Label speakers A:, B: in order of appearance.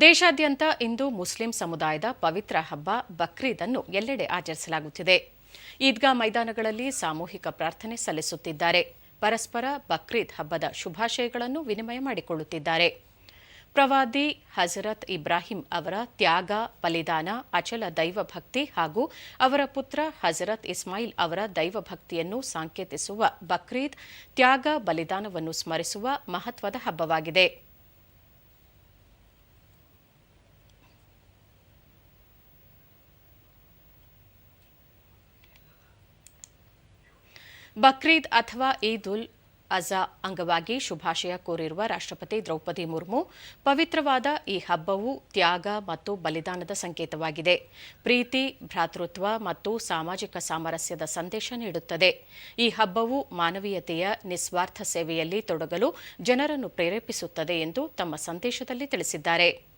A: ದೇಶಾದ್ಯಂತ ಇಂದು ಮುಸ್ಲಿಂ ಸಮುದಾಯದ ಪವಿತ್ರ ಹಬ್ಬ ಬಕ್ರೀದ್ ಅನ್ನು ಎಲ್ಲೆಡೆ ಆಚರಿಸಲಾಗುತ್ತಿದೆ. ಈದ್ಗಾ ಮೈದಾನಗಳಲ್ಲಿ ಸಾಮೂಹಿಕ ಪ್ರಾರ್ಥನೆ ಸಲ್ಲಿಸುತ್ತಿದ್ದಾರೆ. ಪರಸ್ಪರ ಬಕ್ರೀದ್ ಹಬ್ಬದ ಶುಭಾಶಯಗಳನ್ನು ವಿನಿಮಯ ಮಾಡಿಕೊಳ್ಳುತ್ತಿದ್ದಾರೆ. ಪ್ರವಾದಿ ಹಜರತ್ ಇಬ್ರಾಹಿಂ ಅವರ ತ್ಯಾಗ, ಬಲಿದಾನ, ಅಚಲ ದೈವಭಕ್ತಿ ಹಾಗೂ ಅವರ ಪುತ್ರ ಹಜರತ್ ಇಸ್ಮಾಯಿಲ್ ಅವರ ದೈವಭಕ್ತಿಯನ್ನು ಸಾಂಕೇತಿಸುವ ಬಕ್ರೀದ್ ತ್ಯಾಗ, ಬಲಿದಾನವನ್ನು ಸ್ಮರಿಸುವ ಮಹತ್ವದ ಹಬ್ಬವಾಗಿದೆ. ಬಕ್ರೀದ್ ಅಥವಾ ಈದ್ ಉಲ್ ಅಜಾ ಅಂಗವಾಗಿ ಶುಭಾಶಯ ಕೋರಿರುವ ರಾಷ್ಟ್ರಪತಿ ದ್ರೌಪದಿ ಮುರ್ಮು, ಪವಿತ್ರವಾದ ಈ ಹಬ್ಬವು ತ್ಯಾಗ ಮತ್ತು ಬಲಿದಾನದ ಸಂಕೇತವಾಗಿದೆ. ಪ್ರೀತಿ, ಭ್ರಾತೃತ್ವ ಮತ್ತು ಸಾಮಾಜಿಕ ಸಾಮರಸ್ಯದ ಸಂದೇಶ ನೀಡುತ್ತದೆ. ಈ ಹಬ್ಬವು ಮಾನವೀಯತೆಯ ನಿಸ್ವಾರ್ಥ ಸೇವೆಯಲ್ಲಿ ತೊಡಗಲು ಜನರನ್ನು ಪ್ರೇರೇಪಿಸುತ್ತದೆ ಎಂದು ತಮ್ಮ ಸಂದೇಶದಲ್ಲಿ ತಿಳಿಸಿದ್ದಾರೆ.